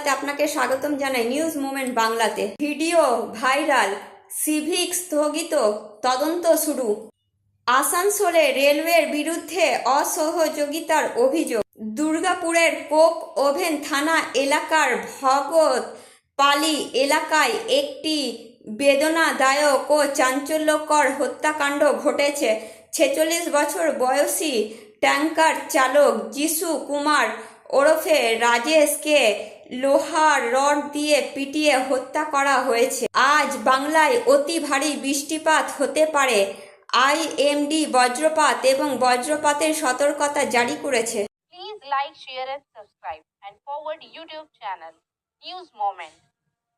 বাংলাতে আপনাকে স্বাগতম জানাই নিউজ মোমেন্ট বাংলাতে। ভিডিও ভাইরাল, সিভিক স্থগিত, তদন্ত শুরু। আসানসোলে রেলওয়ের বিরুদ্ধে অসহযোগিতার অভিযোগ। দুর্গাপুরের কোক ওভেন থানা এলাকার ভগত পালি এলাকায় একটি বেদনাদায়ক ও চাঞ্চল্যকর হত্যাকাণ্ড ঘটেছে। ছেচল্লিশ বছর বয়সী ট্যাঙ্কার চালক যিশু কুমার ওরফে রাজেশকে লোহার রড দিয়ে পিটিয়ে হত্যা করা হয়েছে আজ বাংলায় অতি ভারী বৃষ্টিপাত হতে পারে আইএমডি বজ্রপাত এবং বজ্রপাতের সতর্কতা জারি করেছে Please like, share, and subscribe, and forward YouTube channel News Moment.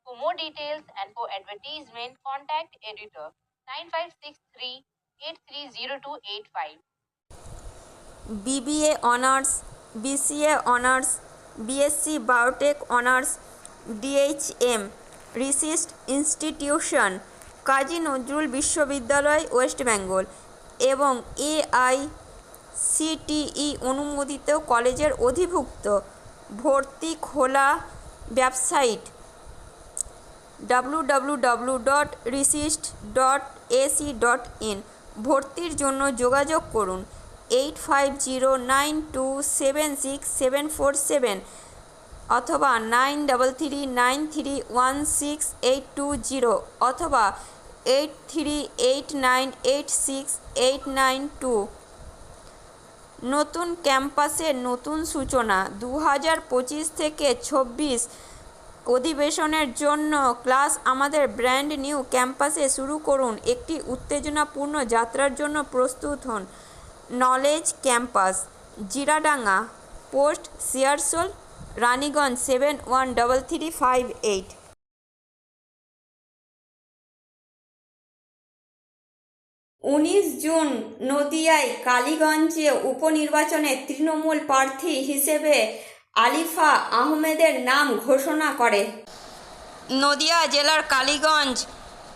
For more details and for advertisement, contact editor 9563 830285. BBA honours BCA honours, BSc biotech honours, DHM, রিসিস্ট institution, Kazi Nazrul বিশ্ববিদ্যালয়, ওয়েস্ট বেঙ্গল এবং এআই সিটিই অনুমোদিত কলেজের অধিভুক্ত ভর্তি খোলা website www.resist.ac.in ভর্তির জন্য যোগাযোগ করুন। Eight five zero nine two seven six seven four seven অথবা nine double three nine three one six eight two zero অথবা eight three eight nine eight six eight nine two নতুন ক্যাম্পাসের নতুন সূচনা দু হাজার পঁচিশ থেকে ছব্বিশ অধিবেশনের জন্য ক্লাস আমাদের ব্র্যান্ড নিউ ক্যাম্পাসে শুরু করুন। একটি উত্তেজনাপূর্ণ যাত্রার জন্য প্রস্তুত হন। Knowledge campus Jiradanga post Searsole Raniganj seven one double three five eight. উনিশ জুন নদিয়ায় কালীগঞ্জে উপনির্বাচনে তৃণমূল প্রার্থী হিসেবে আলিফা আহমেদের নাম ঘোষণা করে। নদিয়া জেলার কালীগঞ্জ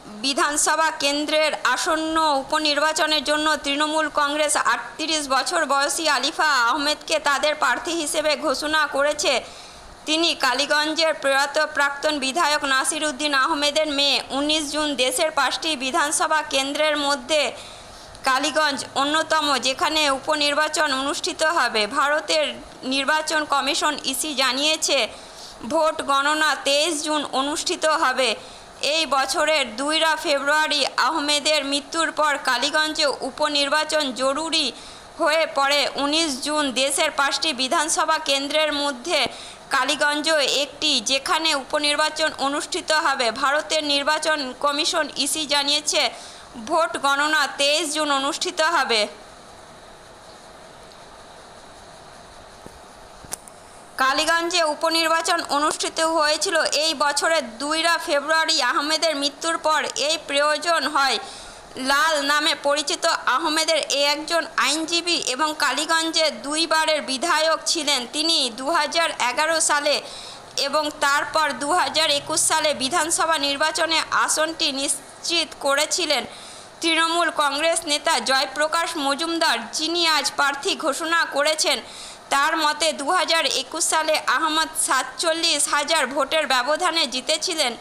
বিধানসভা কেন্দ্রের আসন্ন উপনির্বাচনের জন্য তৃণমূল কংগ্রেস আটত্রিশ বছর বয়সী আলিফা আহমেদকে তাদের প্রার্থী হিসেবে ঘোষণা করেছে। তিনি কালীগঞ্জের প্রয়াত প্রাক্তন বিধায়ক নাসির উদ্দিন আহমেদের মেয়ে। উনিশ জুন দেশের পাঁচটি বিধানসভা কেন্দ্রের মধ্যে কালীগঞ্জ অন্যতম, যেখানে উপনির্বাচন অনুষ্ঠিত হবে। ভারতের নির্বাচন কমিশন ইসি জানিয়েছে, ভোট গণনা তেইশ জুন অনুষ্ঠিত হবে। এই বছরের দুইরা ফেব্রুয়ারি আহমেদের মৃত্যুর পর কালীগঞ্জে উপনির্বাচন জরুরি হয়ে পড়ে। উনিশ জুন দেশের পাঁচটি বিধানসভা কেন্দ্রের মধ্যে কালীগঞ্জ একটি, যেখানে উপনির্বাচন অনুষ্ঠিত হবে। ভারতের নির্বাচন কমিশন ইসি জানিয়েছে, ভোট গণনা তেইশ জুন অনুষ্ঠিত হবে। কালীগঞ্জে উপনির্বাচন অনুষ্ঠিত হয়েছিল এই বছরের দুইরা ফেব্রুয়ারি আহমেদের মৃত্যুর পর এই প্রয়োজন হয়। লাল নামে পরিচিত আহমেদের এ একজন আইনজীবী এবং কালীগঞ্জে দুইবারের বিধায়ক ছিলেন। তিনি দু হাজার এগারো সালে এবং তারপর দু হাজার একুশ সালে বিধানসভা নির্বাচনে আসনটি নিশ্চিত করেছিলেন। তৃণমূল কংগ্রেস নেতা জয়প্রকাশ মজুমদার, যিনি আজ প্রার্থী ঘোষণা করেছেন তার মতে দু হাজার একুশ সালে আহমদ সাতচল্লিশ হাজার ভোটের ব্যবধানে জিতেছিলেন।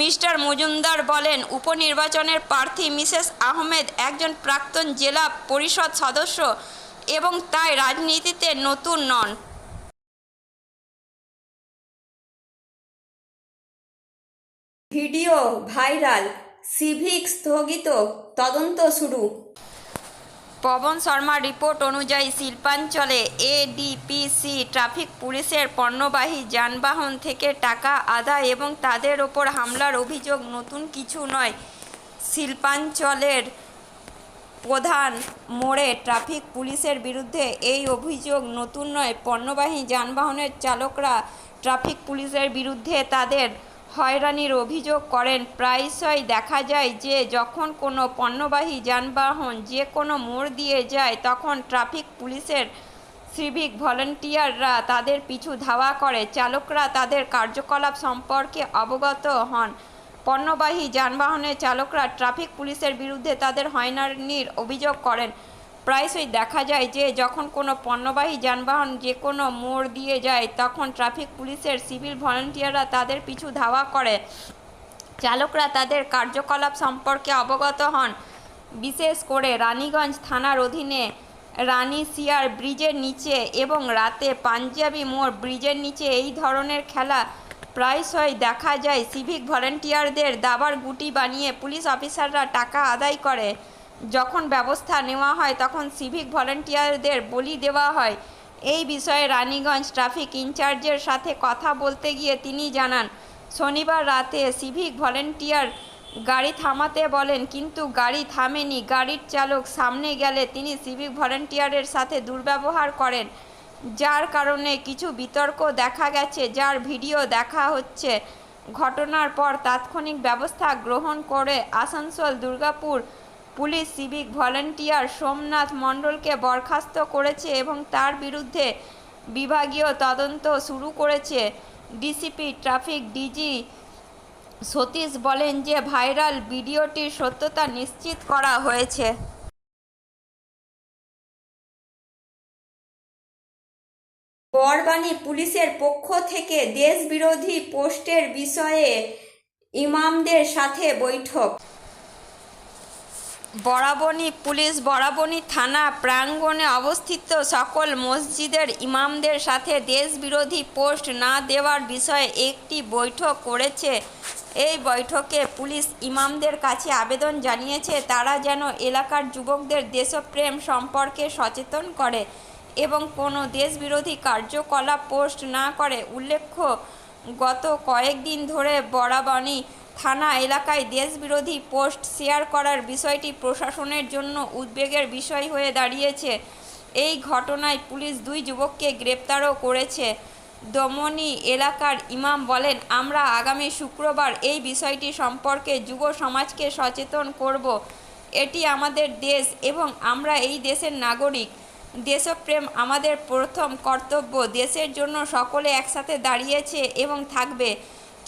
মিস্টার মজুমদার বলেন, উপনির্বাচনের প্রার্থী মিসেস আহমেদ একজন প্রাক্তন জেলা পরিষদ সদস্য এবং তাই রাজনীতিতে নতুন নন। ভিডিও ভাইরাল, সিভিক স্থগিত, তদন্ত শুরু। পবন শর্মার রিপোর্ট অনুযায়ী শিল্পাঞ্চলে এডিপিসি ট্রাফিক পুলিশের পণ্যবাহী যানবাহন থেকে টাকা আদায় এবং তাদের ওপর হামলার অভিযোগ নতুন কিছু নয়। শিল্পাঞ্চলের প্রধান মোড়ে ট্রাফিক পুলিশের বিরুদ্ধে এই অভিযোগ নতুন নয়। পণ্যবাহী যানবাহনের চালকরা ট্রাফিক পুলিশের বিরুদ্ধে তাদের হয়রানির অভিযোগ করেন। প্রায়শই দেখা যায় যে, যখন কোনো পণ্যবাহী যানবাহন যে কোনো মোড় দিয়ে যায়, তখন ট্রাফিক পুলিশের সিভিক ভলেন্টিয়াররা তাদের পিছু ধাওয়া করে। চালকরা তাদের কার্যকলাপ সম্পর্কে অবগত হন। পণ্যবাহী যানবাহনের চালকরা ট্রাফিক পুলিশের বিরুদ্ধে তাদের হয়রানির অভিযোগ করেন। প্রায়শই দেখা যায় যে যখন কোনো পণ্যবাহী যানবাহন যে কোনো মোড় দিয়ে যায়, তখন ট্রাফিক পুলিশের সিভিল ভলান্টিয়াররা তাদের পিছু ধাওয়া করে। চালকরা তাদের কার্যকলাপ সম্পর্কে অবগত হন। বিশেষ করে রানীগঞ্জ থানার অধীনে রানী সিয়ার ব্রিজের নিচে এবং রাতে পাঞ্জাবি মোড় ব্রিজের নিচে এই ধরনের খেলা প্রায়শই দেখা যায়। সিভিক ভলেন্টিয়ারদের দাবার গুটি বানিয়ে পুলিশ অফিসাররা টাকা আদায় করে। যখন ব্যবস্থা নেওয়া হয়, তখন সিভিক ভলেন্টিয়ারদের বলি দেওয়া হয়। এই বিষয়ে রানীগঞ্জ ট্রাফিক ইনচার্জের সাথে কথা বলতে গিয়ে তিনি জানান, শনিবার রাতে সিভিক ভলেন্টিয়ার গাড়ি থামাতে বলেন, কিন্তু গাড়ি থামেনি। গাড়ির চালক সামনে গেলে তিনি সিভিক ভলেন্টিয়ারের সাথে দুর্ব্যবহার করেন, যার কারণে কিছু বিতর্ক দেখা গেছে, যার ভিডিও দেখা হচ্ছে। ঘটনার পর তাৎক্ষণিক ব্যবস্থা গ্রহণ করে Asansol Durgapur police civic volunteer Somnath মণ্ডলকে বরখাস্ত করেছে এবং তার বিরুদ্ধে বিভাগীয় তদন্ত শুরু করেছে। ডিসিপি ট্রাফিক ডিজি সতীশ বলেন যে, ভাইরাল ভিডিওটির সত্যতা নিশ্চিত করা হয়েছে। বরবানী পুলিশের পক্ষ থেকে দেশবিরোধী পোস্টের বিষয়ে ইমামদের সাথে বৈঠক। বরাবনী পুলিশ বরাবনী থানা প্রাঙ্গণে অবস্থিত সকল মসজিদের ইমামদের সাথে দেশবিরোধী পোস্ট না দেওয়ার বিষয়ে একটি বৈঠক করেছে। এই বৈঠকে পুলিশ ইমামদের কাছে আবেদন জানিয়েছে, তারা যেন এলাকার যুবকদের দেশপ্রেম সম্পর্কে সচেতন করে এবং কোনো দেশবিরোধী কার্যকলাপ পোস্ট না করে। উল্লেখ্য, গত কয়েকদিন ধরে বরাবনী থানা এলাকায় দেশবিরোধী পোস্ট শেয়ার করার বিষয়টি প্রশাসনের জন্য উদ্বেগের বিষয় হয়ে দাঁড়িয়েছে। এই ঘটনায় পুলিশ দুই যুবককে গ্রেপ্তারও করেছে। দমনি এলাকার ইমাম বলেন, আমরা আগামী শুক্রবার এই বিষয়টি সম্পর্কে যুব সমাজকে সচেতন করব। এটি আমাদের দেশ এবং আমরা এই দেশের নাগরিক। দেশপ্রেম আমাদের প্রথম কর্তব্য। দেশের জন্য সকলে একসাথে দাঁড়িয়েছে এবং থাকবে।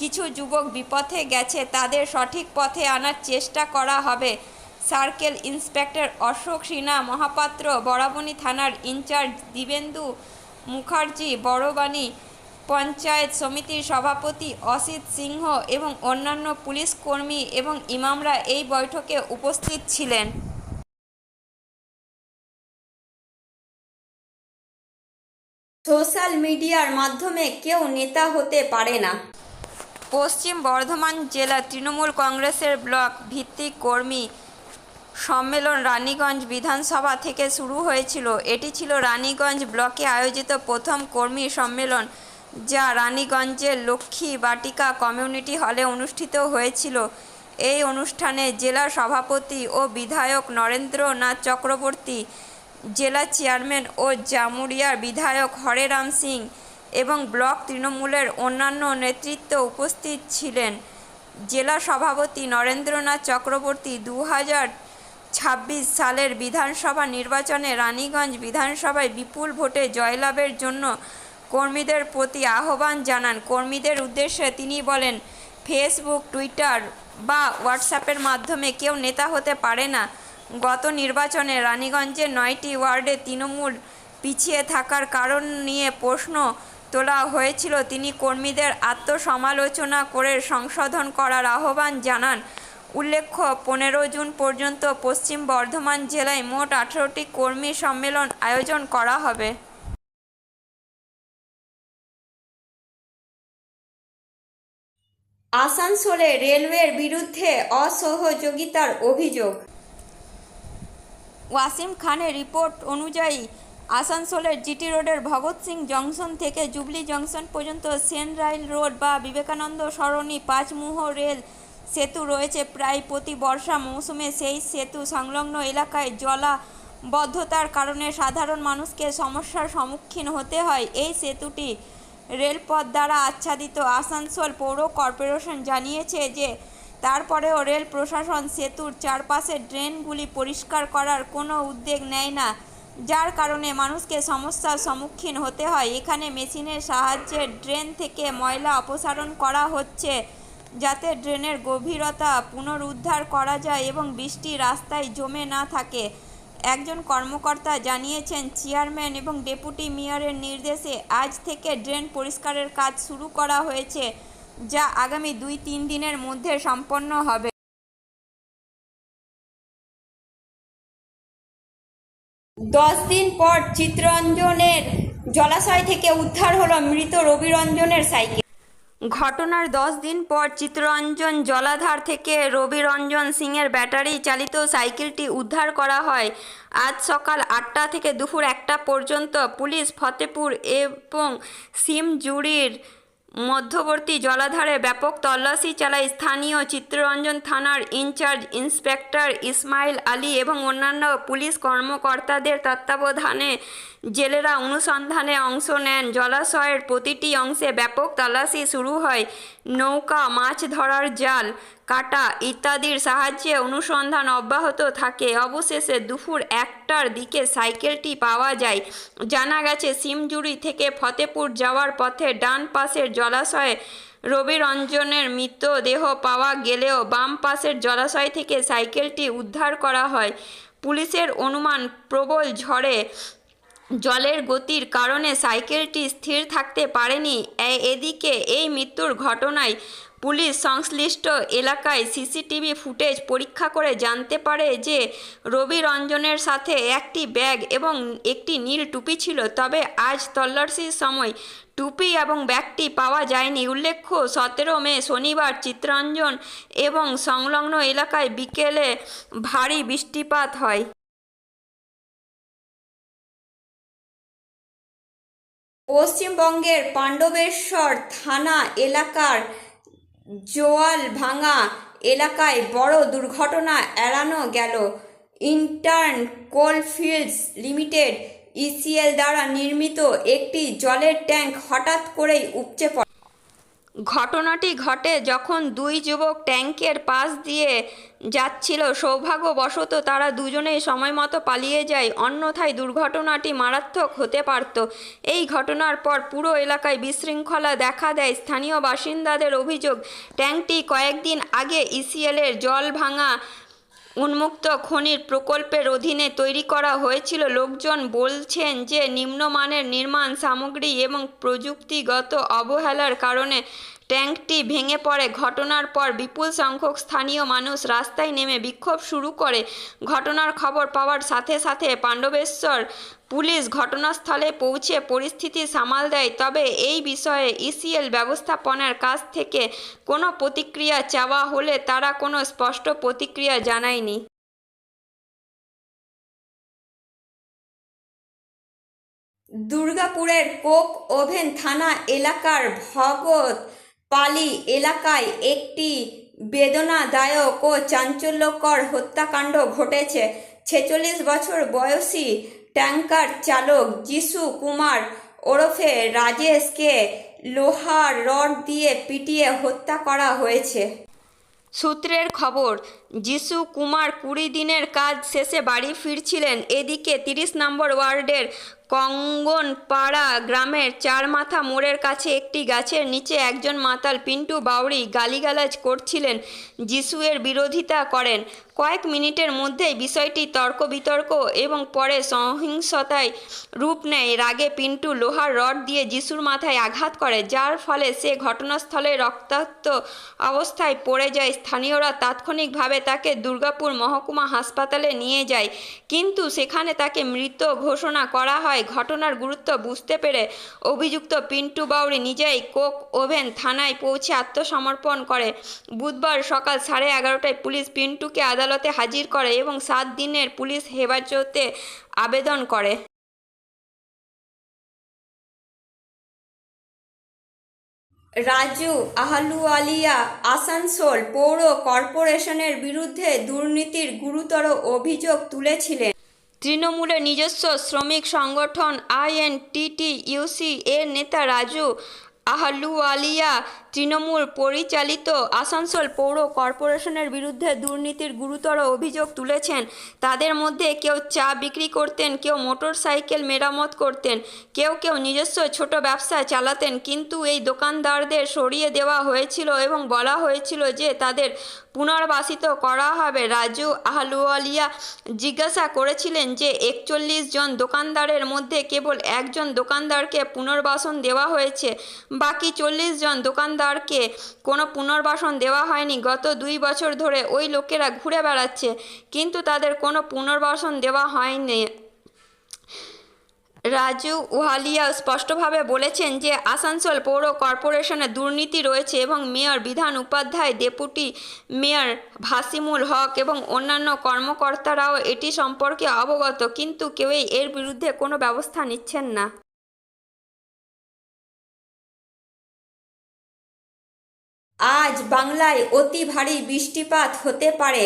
কিছু যুবক বিপথে গেছে, তাদের সঠিক পথে আনার চেষ্টা করা হবে। সার্কেল ইন্সপেক্টর অশোক সিনহা, মহাপাত্র বরাবনী থানার ইনচার্জ দিবেন্দু মুখার্জি, বড়বাণী পঞ্চায়েত সমিতির সভাপতি অসিত সিংহ এবং অন্যান্য পুলিশ কর্মী এবং ইমামরা এই বৈঠকে উপস্থিত ছিলেন। সোশ্যাল মিডিয়ার মাধ্যমে কেউ নেতা হতে পারে না। পশ্চিম বর্ধমান জেলা তৃণমূল কংগ্রেসের ব্লক ভিত্তিক কর্মী সম্মেলন রানীগঞ্জ বিধানসভা থেকে শুরু হয়েছিল। এটি ছিল রানীগঞ্জ ব্লকে আয়োজিত প্রথম কর্মী সম্মেলন, যা রানীগঞ্জের লক্ষ্মী বাটিকা কমিউনিটি হলে অনুষ্ঠিত হয়েছিল। এই অনুষ্ঠানে জেলা সভাপতি ও বিধায়ক নরেন্দ্রনাথ চক্রবর্তী, জেলা চেয়ারম্যান ও জামুরিয়ার বিধায়ক হরেরাম সিং এবং ব্লক তৃণমূলের অন্যান্য নেতৃত্ব উপস্থিত ছিলেন জেলা সভাপতি নরেন্দ্রনাথ চক্রবর্তী দু ছাব্বিশ সালের বিধানসভা নির্বাচনে রানীগঞ্জ বিধানসভায় বিপুল ভোটে জয়লাভের জন্য কর্মীদের প্রতি আহ্বান জানান। কর্মীদের উদ্দেশ্যে তিনি বলেন, ফেসবুক, টুইটার বা হোয়াটসঅ্যাপের মাধ্যমে কেউ নেতা হতে পারে না। গত নির্বাচনে রানীগঞ্জের নয়টি ওয়ার্ডে তৃণমূল পিছিয়ে থাকার কারণ নিয়ে প্রশ্ন তোলা হয়েছিল। তিনি কর্মীদের আত্মসমালোচনা করে সংশোধন করার আহ্বান জানান। উল্লেখ্য, পনেরো জুন পর্যন্ত পশ্চিম বর্ধমান জেলায় মোট আঠারোটি কর্মী সম্মেলন আয়োজন করা হবে। আসানসোলে রেলওয়ের বিরুদ্ধে অসহযোগিতার অভিযোগ। ওয়াসিম খানের রিপোর্ট অনুযায়ী আসানসোলের জিটি রোডের ভগৎ সিং জংশন থেকে জুবলি জংশন পর্যন্ত সেন রাইল রোড বা বিবেকানন্দ সরণি পাঁচমুহ রেল সেতু রয়েছে প্রায় প্রতি বর্ষা মৌসুমে সেই সেতু সংলগ্ন এলাকায় জলাবদ্ধতার কারণে সাধারণ মানুষকে সমস্যার সম্মুখীন হতে হয়। এই সেতুটি রেলপথ দ্বারা আচ্ছাদিত আসানসোল পৌর কর্পোরেশন জানিয়েছে যে, তারপরেও রেল প্রশাসন সেতুর চারপাশের ড্রেনগুলি পরিষ্কার করার কোনো উদ্যোগ নেয় না। যার কারণে মানুষকে সমস্যার সম্মুখীন হতে হয়। এখানে মেশিনের সাহায্যে ড্রেন থেকে ময়লা অপসারণ করা হচ্ছে, যাতে ড্রেনের গভীরতা পুনরুদ্ধার করা যায় এবং বৃষ্টি রাস্তায় জমে না থাকে। একজন কর্মকর্তা জানিয়েছেন, চেয়ারম্যান এবং ডেপুটি মেয়রের নির্দেশে আজ থেকে ড্রেন পরিষ্কারের কাজ শুরু করা হয়েছে, যা আগামী দুই তিন দিনের মধ্যে সম্পন্ন হবে। দশ দিন পর চিত্তরঞ্জনের জলাশয় থেকে উদ্ধার হলো মৃত রবিরঞ্জনের সাইকেল। ঘটনার দশ দিন পর চিত্তরঞ্জন জলাধার থেকে রবিরঞ্জন সিংয়ের ব্যাটারি চালিত সাইকেলটি উদ্ধার করা হয়। আজ সকাল আটটা থেকে দুপুর একটা পর্যন্ত পুলিশ ফতেপুর এবং সিমজুড়ির মধ্যবর্তী জলাধারে ব্যাপক তল্লাশি চালায় স্থানীয় চিত্তরঞ্জন থানার ইনচার্জ ইন্সপেক্টর ইসমাইল আলী এবং অন্যান্য পুলিশ কর্মকর্তাদের তত্ত্বাবধানে জেলেরা অনুসন্ধানে অংশ নেন। জলাশয়ের প্রতিটি অংশে ব্যাপক তল্লাশি শুরু হয়। নৌকা, মাছ ধরার জাল, কাটা ইত্যাদির সাহায্যে অনুসন্ধান অব্যাহত থাকে। অবশেষে দুপুর একটার দিকে সাইকেলটি পাওয়া যায়। জানা গেছে সিমজুড়ি থেকে ফতেপুর যাওয়ার পথে ডান পাশের জলাশয়ে রবিরঞ্জনের মৃতদেহ পাওয়া গেলেও বাম পাশের জলাশয় থেকে সাইকেলটি উদ্ধার করা হয়। পুলিশের অনুমান, প্রবল ঝড়ে জলের গতির কারণে সাইকেলটি স্থির থাকতে পারেনি। এদিকে এই মৃত্যুর ঘটনায় পুলিশ সংশ্লিষ্ট এলাকায় সিসিটিভি ফুটেজ পরীক্ষা করে জানতে পারে যে রবি রঞ্জনের সাথে একটি ব্যাগ এবং একটি নীল টুপি ছিল। তবে আজ তল্লাশির সময় টুপি এবং ব্যাগটি পাওয়া যায়নি। উল্লেখ্য, সতেরো মে শনিবার চিত্তরঞ্জন এবং সংলগ্ন এলাকায় বিকেলে ভারী বৃষ্টিপাত হয়। পশ্চিমবঙ্গের পাণ্ডবেশ্বর থানা এলাকার জোয়াল ভাঙা এলাকায় বড় দুর্ঘটনা এড়ানো গেল। ইন্টার্ন কোলফিল্ডস লিমিটেড ইসিএল দ্বারা নির্মিত একটি জলের ট্যাঙ্ক হঠাৎ করেই উপচে পড়ে। ঘটনাটি ঘটে যখন দুই যুবক ট্যাঙ্কের পাশ দিয়ে যাচ্ছিল। সৌভাগ্যবশত তারা দুজনেই সময় মতো পালিয়ে যায়, অন্যথায় দুর্ঘটনাটি মারাত্মক হতে পারত। এই ঘটনার পর পুরো এলাকায় বিশৃঙ্খলা দেখা দেয়। স্থানীয় বাসিন্দাদের অভিযোগ, ট্যাঙ্কটি কয়েকদিন আগে ইসিএলের জল ভাঙা উন্মুক্ত খনির প্রকল্পের অধীনে তৈরি করা হয়েছিল। লোকজন বলছেন যে, নিম্নমানের নির্মাণ সামগ্রী এবং প্রযুক্তিগত অবহেলার কারণে ট্যাঙ্কটি ভেঙে পড়ে। ঘটনার পর বিপুল সংখ্যক স্থানীয় মানুষ রাস্তায় নেমে বিক্ষোভ শুরু করে। ঘটনার খবর পাওয়ার সাথে সাথে পাণ্ডবেশ্বর পুলিশ ঘটনাস্থলে পৌঁছে পরিস্থিতি সামাল দেয়। তবে এই বিষয়ে ইসিএল ব্যবস্থাপনার কাছ থেকে কোনো প্রতিক্রিয়া চাওয়া হলে তারা কোনো স্পষ্ট প্রতিক্রিয়া জানায়নি। দুর্গাপুরের কোক ওভেন থানা এলাকার ভগত পালি এলাকায় একটি বেদনাদায়ক ও চাঞ্চল্যকর হত্যাকাণ্ড ঘটেছে। ছেচল্লিশ বছর বয়সী ট্যাঙ্কার চালক যিশু কুমার ওরফে রাজেশকে লোহার রড দিয়ে পিটিয়ে হত্যা করা হয়েছে। সূত্রের খবর, যিশু কুমার কুড়ি দিনের কাজ শেষে বাড়ি ফিরছিলেন। এদিকে তিরিশ নম্বর ওয়ার্ডের কঙ্গনপাড়া গ্রামের চার মাথা মোড়ের কাছে একটি গাছের নিচে একজন মাতাল পিন্টু বাউরি গালিগালাজ করছিলেন, যিশুয়ের বিরোধিতা করেন। কয়েক মিনিটের মধ্যেই বিষয়টি তর্ক বিতর্ক এবং পরে সহিংসতায় রূপ নেয়। রাগে পিন্টু লোহার রড দিয়ে যিশুর মাথায় আঘাত করে, যার ফলে সে ঘটনাস্থলে রক্তাক্ত অবস্থায় পড়ে যায়। স্থানীয়রা তাৎক্ষণিকভাবে তাকে দুর্গাপুর মহকুমা হাসপাতালে নিয়ে যায়, কিন্তু সেখানে তাকে মৃত ঘোষণা করা হয়। ঘটনার গুরুত্ব বুঝতে পেরে অভিযুক্ত পিন্টু বাউরি নিজেই কোক ওভেন থানায় পৌঁছে আত্মসমর্পণ করে। বুধবার সকাল সাড়ে এগারোটায় পুলিশ পিন্টুকে আদালতে হাজির করে এবং সাত দিনের পুলিশ হেফাজতে আবেদন করে। রাজু আহলুওয়ালিয়া আসানসোল পৌর কর্পোরেশনের বিরুদ্ধে দুর্নীতির গুরুতর অভিযোগ তুলেছিলেন। তৃণমূলের নিজস্ব শ্রমিক সংগঠন আইএনটিটিইউসি এর নেতা রাজু আহলুওয়ালিয়া তৃণমূল পরিচালিত আসানসোল পৌর কর্পোরেশনের বিরুদ্ধে দুর্নীতির গুরুতর অভিযোগ তুলেছেন। তাদের মধ্যে কেউ চা বিক্রি করতেন, কেউ মোটর সাইকেল মেরামত করতেন, কেউ কেউ নিজস্ব ছোট ব্যবসা চালাতেন। কিন্তু এই দোকানদারদের সরিয়ে দেওয়া হয়েছিল এবং বলা হয়েছিল যে তাদের পুনর্বাসিত করা হবে। রাজু আহলুওয়ালিয়া জিজ্ঞাসা করেছিলেন যে, একচল্লিশ জন দোকানদারের মধ্যে কেবল একজন দোকানদারকে পুনর্বাসন দেওয়া হয়েছে। বাকি চল্লিশ জন দোকানদারকে কোনো পুনর্বাসন দেওয়া হয়নি। গত দুই বছর ধরে ওই লোকেরা ঘুরে বেড়াচ্ছে, কিন্তু তাদের কোনো পুনর্বাসন দেওয়া হয়নি। রাজু ওয়ালিয়া স্পষ্টভাবে বলেছেন যে আসানসোল পৌর কর্পোরেশনে দুর্নীতি রয়েছে এবং mayor, Bidhan Upadhyay, deputy mayor Wasimul Haque এবং অন্যান্য কর্মকর্তারাও এটি সম্পর্কে অবগত, কিন্তু কেউই এর বিরুদ্ধে কোনো ব্যবস্থা নিচ্ছেন না। আজ বাংলায় অতি ভারী বৃষ্টিপাত হতে পারে।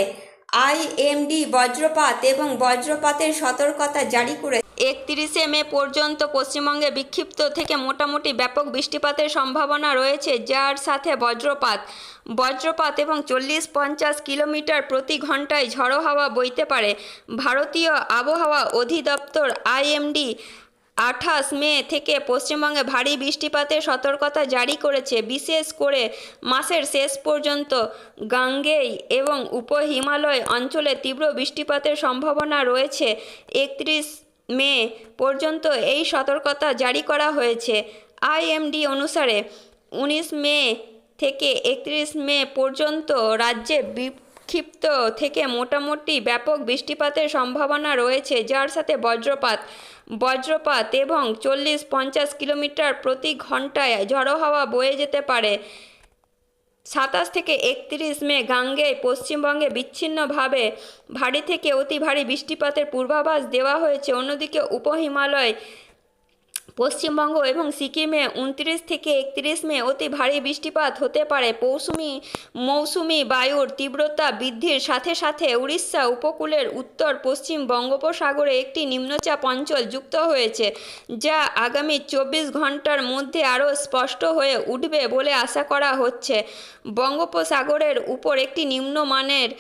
আইএমডি বজ্রপাত এবং বজ্রপাতের সতর্কতা জারি করে একত্রিশে মে পর্যন্ত পশ্চিমবঙ্গে বিক্ষিপ্ত থেকে মোটামুটি ব্যাপক বৃষ্টিপাতের সম্ভাবনা রয়েছে, যার সাথে বজ্রপাত। বজ্রপাত এবং চল্লিশ পঞ্চাশ কিলোমিটার প্রতি ঘন্টায় ঝড়ো হাওয়া বইতে পারে। ভারতীয় আবহাওয়া অধিদপ্তর আইএমডি আঠাশ মে থেকে পশ্চিমবঙ্গে ভারী বৃষ্টিপাতের সতর্কতা জারি করেছে। বিশেষ করে মাসের শেষ পর্যন্ত গাঙ্গেই এবং উপ হিমালয় অঞ্চলে তীব্র বৃষ্টিপাতের সম্ভাবনা রয়েছে। একত্রিশ মে পর্যন্ত এই সতর্কতা জারি করা হয়েছে। আইএমডি অনুসারে উনিশ মে থেকে একত্রিশ মে পর্যন্ত রাজ্যে বিক্ষিপ্ত থেকে মোটামুটি ব্যাপক বৃষ্টিপাতের সম্ভাবনা রয়েছে, যার সাথে বজ্রপাত বজ্রপাত এবং চল্লিশ পঞ্চাশ কিলোমিটার প্রতি ঘন্টায় ঝড়ো হাওয়া বয়ে যেতে পারে। সাতাশ থেকে একত্রিশ মে গাঙ্গেয় পশ্চিমবঙ্গে বিচ্ছিন্নভাবে ভারী থেকে অতি ভারী বৃষ্টিপাতের পূর্বাভাস দেওয়া হয়েছে। অন্যদিকে, উপহিমালয় পশ্চিমবঙ্গ এবং সিকিমে উনত্রিশ থেকে একত্রিশ মে অতি ভারী বৃষ্টিপাত হতে পারে। মৌসুমি মৌসুমি বায়ুর তীব্রতা বৃদ্ধির সাথে সাথে উড়িষ্যা উপকূলের উত্তর, পশ্চিম বঙ্গোপসাগরে একটি নিম্নচাপ অঞ্চল যুক্ত হয়েছে, যা আগামী চব্বিশ ঘণ্টার মধ্যে আরও স্পষ্ট হয়ে উঠবে বলে আশা করা হচ্ছে। বঙ্গোপসাগরের উপর একটি নিম্নমানের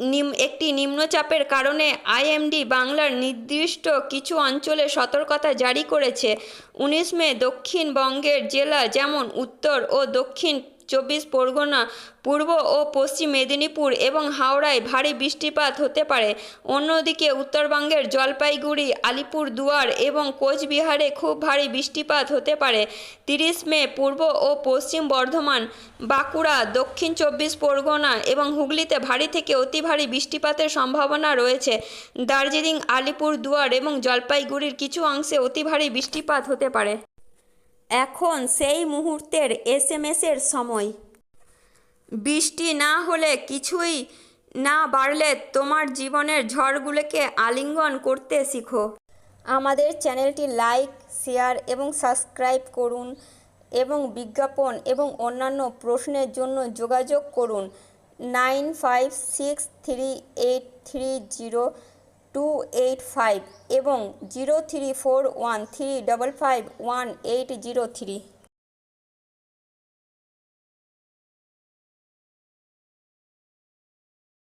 নিম, একটি নিম্নচাপের কারণে আইএমডি বাংলার নির্দিষ্ট কিছু অঞ্চলে সতর্কতা জারি করেছে। উনিশ মে দক্ষিণবঙ্গের জেলা যেমন উত্তর ও দক্ষিণ চব্বিশ পরগনা, পূর্ব ও পশ্চিম মেদিনীপুর এবং হাওড়ায় ভারী বৃষ্টিপাত হতে পারে। অন্যদিকে উত্তরবঙ্গের জলপাইগুড়ি, আলিপুরদুয়ার এবং কোচবিহারে খুব ভারী বৃষ্টিপাত হতে পারে। তিরিশ মে, পূর্ব ও পশ্চিম বর্ধমান, বাঁকুড়া, দক্ষিণ চব্বিশ পরগনা এবং হুগলিতে ভারী থেকে অতি ভারী বৃষ্টিপাতের সম্ভাবনা রয়েছে। দার্জিলিং, আলিপুরদুয়ার এবং জলপাইগুড়ির কিছু অংশে অতি ভারী বৃষ্টিপাত হতে পারে। এখন সেই মুহূর্তের এস এম এসএমএসের সময়। বৃষ্টি না হলে কিছুই না বাড়লে তোমার জীবনের ঝড়গুলোকে আলিঙ্গন করতে শিখো। আমাদের চ্যানেলটি লাইক, শেয়ার এবং সাবস্ক্রাইব করুন এবং বিজ্ঞাপন এবং অন্যান্য প্রশ্নের জন্য যোগাযোগ করুন nine five six three eight three zero two eight five এবং zero three four one three double five one eight zero three